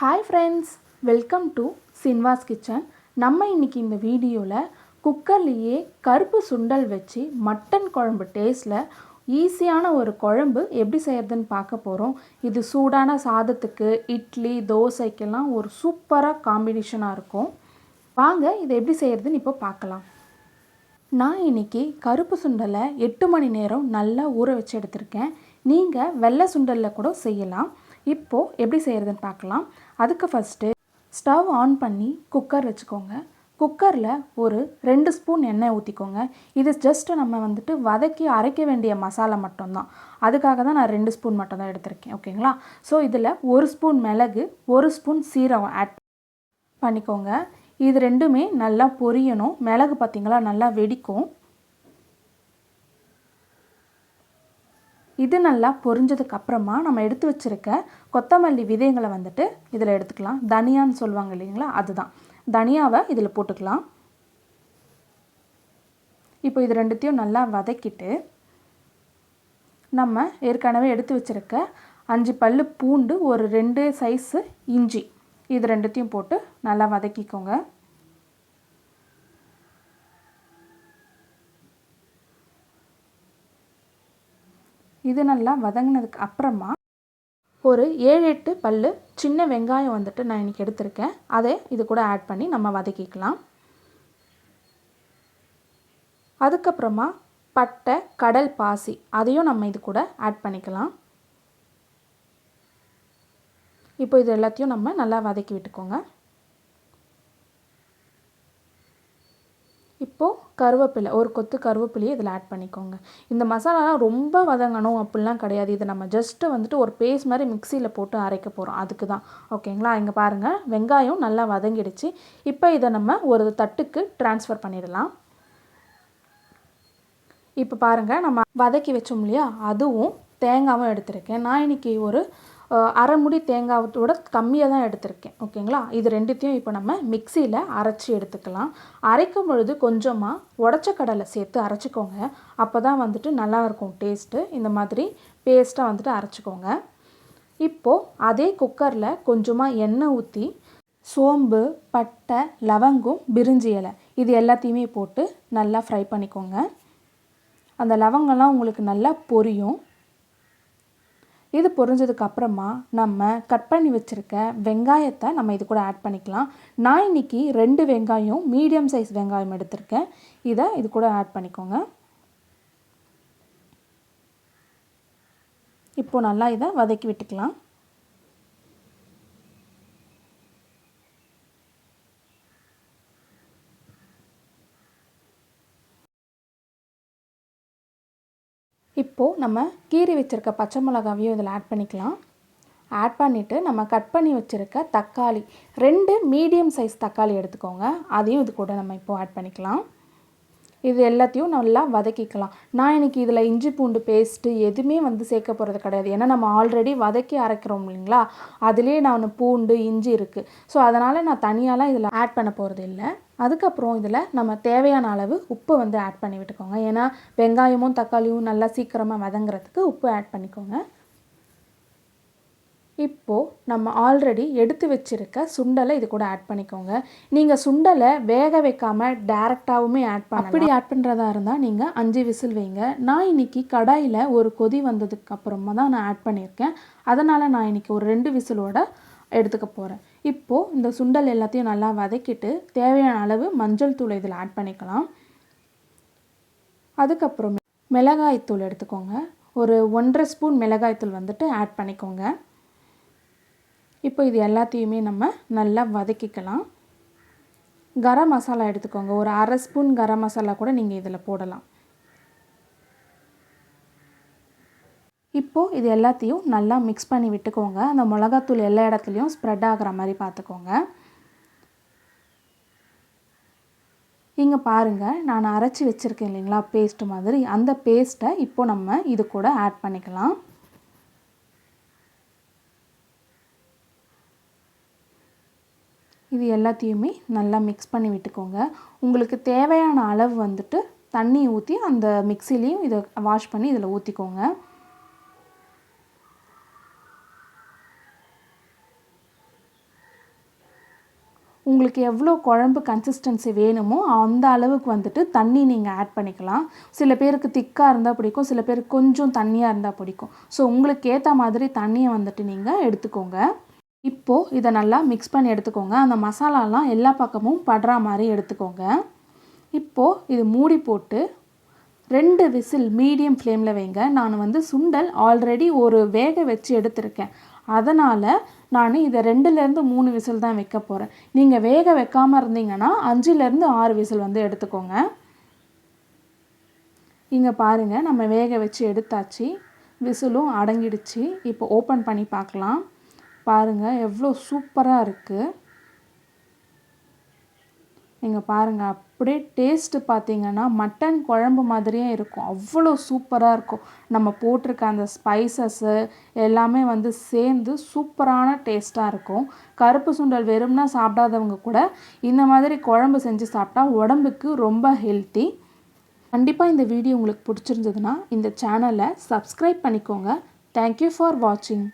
Hi friends welcome to சின்வாஸ் kitchen நம்ம இன்னைக்கு இந்த வீடியோவில் குக்கர்லேயே கருப்பு சுண்டல் வச்சு மட்டன் குழம்பு டேஸ்ட்டில் ஈஸியான ஒரு குழம்பு எப்படி செய்கிறதுன்னு பார்க்க போகிறோம் இது சூடான சாதத்துக்கு இட்லி தோசைக்கெல்லாம் ஒரு சூப்பராக காம்பினேஷனாக இருக்கும். வாங்க இதை எப்படி செய்கிறதுன்னு இப்போ பார்க்கலாம். நான் இன்னைக்கு கருப்பு சுண்டலை எட்டு மணி நேரம் நல்லா ஊற வச்சு எடுத்திருக்கேன். நீங்கள் வெள்ளை சுண்டலில் கூட செய்யலாம். இப்போது எப்படி செய்கிறதுன்னு பார்க்கலாம். அதுக்கு ஃபஸ்ட்டு ஸ்டவ் ஆன் பண்ணி குக்கர் வச்சுக்கோங்க. குக்கரில் ஒரு ரெண்டு ஸ்பூன் எண்ணெய் ஊற்றிக்கோங்க இது ஜஸ்ட்டு நம்ம வந்துட்டு வதக்கி அரைக்க வேண்டிய மசாலா மட்டும்தான். அதுக்காக தான் நான் ரெண்டு ஸ்பூன் மட்டும் தான் எடுத்திருக்கேன் ஓகேங்களா ஸோ இதில் ஒரு ஸ்பூன் மிளகு ஒரு ஸ்பூன் சீரகம் ஆட் பண்ணிக்கோங்க. இது ரெண்டுமே நல்லா பொரியணும். மிளகு பார்த்திங்களா நல்லா வெடிக்கும். இது நல்லா பொரிஞ்சதுக்கு அப்புறமா நம்ம எடுத்து வச்சுருக்க கொத்தமல்லி விதைகளை வந்துட்டு இதில் எடுத்துக்கலாம். தனியான்னு சொல்லுவாங்க இல்லைங்களா? அதுதான். தனியாவை இதில் போட்டுக்கலாம். இப்போ இது ரெண்டுத்தையும் நல்லா வதக்கிட்டு நம்ம ஏற்கனவே எடுத்து வச்சுருக்க அஞ்சு பல் பூண்டு ஒரு ரெண்டு சைஸு இஞ்சி. இது ரெண்டுத்தையும் போட்டு நல்லா வதக்கிக்கோங்க. இது நல்லா வதங்கினதுக்கு அப்புறமா ஒரு ஏழு எட்டு பல் சின்ன வெங்காயம் வந்துட்டு நான் இன்றைக்கி எடுத்திருக்கேன். அதை இது கூட ஆட் பண்ணி நம்ம வதக்கிக்கலாம். அதுக்கப்புறமா பட்டை கடல் பாசி அதையும் நம்ம இது கூட ஆட் பண்ணிக்கலாம். இப்போ இது எல்லாத்தையும் நம்ம நல்லா வதக்கி விட்டுக்கோங்க இப்போது கருவேப்பிலை ஒரு கொத்து கருவேப்பிலையை இதில் ஆட் பண்ணிக்கோங்க. இந்த மசாலாலாம் ரொம்ப வதங்கணும் அப்படிலாம் கிடையாது. இதை நம்ம ஜஸ்ட்டு வந்துட்டு ஒரு பேஸ்ட் மாதிரி மிக்சியில் போட்டு அரைக்க போகிறோம் அதுக்கு தான். ஓகேங்களா? இங்கே பாருங்கள் வெங்காயம் நல்லா வதங்கிடுச்சு. இப்போ இதை நம்ம ஒரு தட்டுக்கு ட்ரான்ஸ்ஃபர் பண்ணிடலாம். இப்போ பாருங்கள் நம்ம வதக்கி வச்சோம் இல்லையா? அதுவும் தேங்காவும் எடுத்திருக்கேன். நான் இன்றைக்கி ஒரு அரைமுடி முடி கம்மியாக தான் எடுத்திருக்கேன் ஓகேங்களா? இது ரெண்டுத்தையும் இப்போ நம்ம மிக்சியில் அரைச்சி எடுத்துக்கலாம். அரைக்கும் பொழுது கொஞ்சமாக உடச்ச கடலை சேர்த்து அரைச்சிக்கோங்க. அப்போ தான் வந்துட்டு நல்லாயிருக்கும் டேஸ்ட்டு இந்த மாதிரி பேஸ்ட்டாக வந்துட்டு அரைச்சிக்கோங்க. இப்போது அதே குக்கரில் கொஞ்சமாக எண்ணெய் ஊற்றி சோம்பு பட்டை லவங்கம் பிரிஞ்சி இலை இது எல்லாத்தையுமே போட்டு நல்லா ஃப்ரை பண்ணிக்கோங்க. அந்த லவங்கம்லாம் உங்களுக்கு நல்லா பொரியும். இது பொரிஞ்சதுக்கு அப்புறமா நம்ம கட் பண்ணி வச்சுருக்க வெங்காயத்தை நம்ம இது கூட ஆட் பண்ணிக்கலாம். நான் இன்றைக்கி ரெண்டு வெங்காயம் மீடியம் சைஸ் வெங்காயம் எடுத்திருக்கேன். இதை இது கூட ஆட் பண்ணிக்கோங்க. இப்போது நல்லா இதை வதக்கி விட்டுக்கலாம். இப்போது நம்ம கீறி வச்சுருக்க பச்சை மிளகாவையும் இதில் ஆட் பண்ணிக்கலாம். ஆட் பண்ணிவிட்டு நம்ம கட் பண்ணி வச்சுருக்க தக்காளி ரெண்டு மீடியம் சைஸ் தக்காளி எடுத்துக்கோங்க. அதையும் இது கூட நம்ம இப்போது ஆட் பண்ணிக்கலாம். இது எல்லாத்தையும் நல்லா வதக்கிக்கலாம். நான் இன்றைக்கி இதில் இஞ்சி பூண்டு பேஸ்ட்டு எதுவுமே வந்து சேர்க்க போகிறது கிடையாது. ஏன்னா நம்ம ஆல்ரெடி வதக்கி அரைக்கிறோம் இல்லைங்களா? அதுலேயே நான் பூண்டு இஞ்சி இருக்குது ஸோ அதனால் நான் தனியாலாம் இதில் ஆட் பண்ண போகிறது இல்லை. அதுக்கப்புறம் இதில் நம்ம தேவையான அளவு உப்பு வந்து ஆட் பண்ணி விட்டுக்கோங்க. ஏன்னா வெங்காயமும் தக்காளியும் நல்லா சீக்கிரமாக வதங்குறதுக்கு உப்பு ஆட் பண்ணிக்கோங்க. இப்போது நம்ம ஆல்ரெடி எடுத்து வச்சுருக்க சுண்டலை இது கூட ஆட் பண்ணிக்கோங்க. நீங்கள் சுண்டலை வேக வைக்காமல் டேரெக்டாகவுமே ஆட் பண்ண அப்படி ஆட் பண்ணுறதா இருந்தால் நீங்கள் அஞ்சு விசில் வைங்க. நான் இன்றைக்கி கடாயில் ஒரு கொதி வந்ததுக்கு அப்புறமா தான் நான் ஆட் பண்ணியிருக்கேன். அதனால் நான் இன்றைக்கி ஒரு ரெண்டு விசிலோட எடுத்துக்க போகிறேன் இப்போது இந்த சுண்டல் எல்லாத்தையும் நல்லா வதக்கிட்டு தேவையான அளவு மஞ்சள் தூள் இதில் ஆட் பண்ணிக்கலாம். அதுக்கப்புறம் மிளகாய்த்தூள் எடுத்துக்கோங்க. ஒரு ஒன்றரை ஸ்பூன் மிளகாய்த்தூள் வந்துட்டு ஆட் பண்ணிக்கோங்க. இப்போ இது எல்லாத்தையுமே நம்ம நல்லா வதக்கிக்கலாம். கரம் மசாலா எடுத்துக்கோங்க. ஒரு அரை ஸ்பூன் கரம் மசாலா கூட நீங்கள் இதில் போடலாம். இப்போது இது எல்லாத்தையும் நல்லா மிக்ஸ் பண்ணி விட்டுக்கோங்க. அந்த மிளகாத்தூள் எல்லா இடத்துலையும் ஸ்ப்ரெட் ஆகிற மாதிரி பார்த்துக்கோங்க. இங்கே பாருங்கள் நான் அரைச்சி வச்சுருக்கேன் இல்லைங்களா பேஸ்ட் மாதிரி. அந்த பேஸ்ட்டை இப்போ நம்ம இது கூட ஆட் பண்ணிக்கலாம். இது எல்லாத்தையுமே நல்லா மிக்ஸ் பண்ணி விட்டுக்கோங்க. உங்களுக்கு தேவையான அளவு வந்துட்டு தண்ணி ஊற்றி அந்த மிக்சிலையும் இதை வாஷ் பண்ணி இதில் ஊற்றிக்கோங்க உங்களுக்கு எவ்வளோ குழம்பு கன்சிஸ்டன்சி வேணுமோ அந்த அளவுக்கு வந்துட்டு தண்ணி நீங்கள் ஆட் பண்ணிக்கலாம். சில பேருக்கு திக்காக இருந்தால் பிடிக்கும் சில பேருக்கு கொஞ்சம் தண்ணியாக இருந்தால் பிடிக்கும். ஸோ உங்களுக்கு ஏற்ற மாதிரி தண்ணியை வந்துட்டு நீங்கள் எடுத்துக்கோங்க. இப்போது இதை நல்லா மிக்ஸ் பண்ணி எடுத்துக்கோங்க. அந்த மசாலாலாம் எல்லா பக்கமும் படுற மாதிரி எடுத்துக்கோங்க. இப்போது இது மூடி போட்டு ரெண்டு விசில் மீடியம் ஃப்ளேமில் வைங்க. நான் வந்து சுண்டல் ஆல்ரெடி ஒரு வேக வச்சு எடுத்திருக்கேன். அதனால் நான் இதை ரெண்டுலேருந்து மூணு விசில் தான் வைக்க போகிறேன் நீங்கள் வேக வைக்காமல் இருந்தீங்கன்னா அஞ்சுலேருந்து ஆறு விசில் வந்து எடுத்துக்கோங்க. இங்கே பாருங்கள் நம்ம வேக வச்சு எடுத்தாச்சு. விசிலும் அடங்கிடுச்சு. இப்போ ஓப்பன் பண்ணி பார்க்கலாம். பாருங்கள் எவ்வளோ சூப்பராக இருக்குது நீங்கள் பாருங்கள் அப்படியே டேஸ்ட்டு பார்த்தீங்கன்னா மட்டன் குழம்பு மாதிரியே இருக்கும். அவ்வளோ சூப்பராக இருக்கும். நம்ம போட்டிருக்க அந்த ஸ்பைசஸ்ஸு எல்லாமே வந்து சேர்ந்து சூப்பரான டேஸ்ட்டாக இருக்கும். கருப்பு சுண்டல் வெறும்னா சாப்பிடாதவங்க கூட இந்த மாதிரி குழம்பு செஞ்சு சாப்பிட்டா உடம்புக்கு ரொம்ப ஹெல்த்தி கண்டிப்பாக இந்த வீடியோ உங்களுக்கு பிடிச்சிருந்ததுன்னா இந்த சேனலை சப்ஸ்கிரைப் பண்ணிக்கோங்க. தேங்க்யூ ஃபார் வாட்சிங்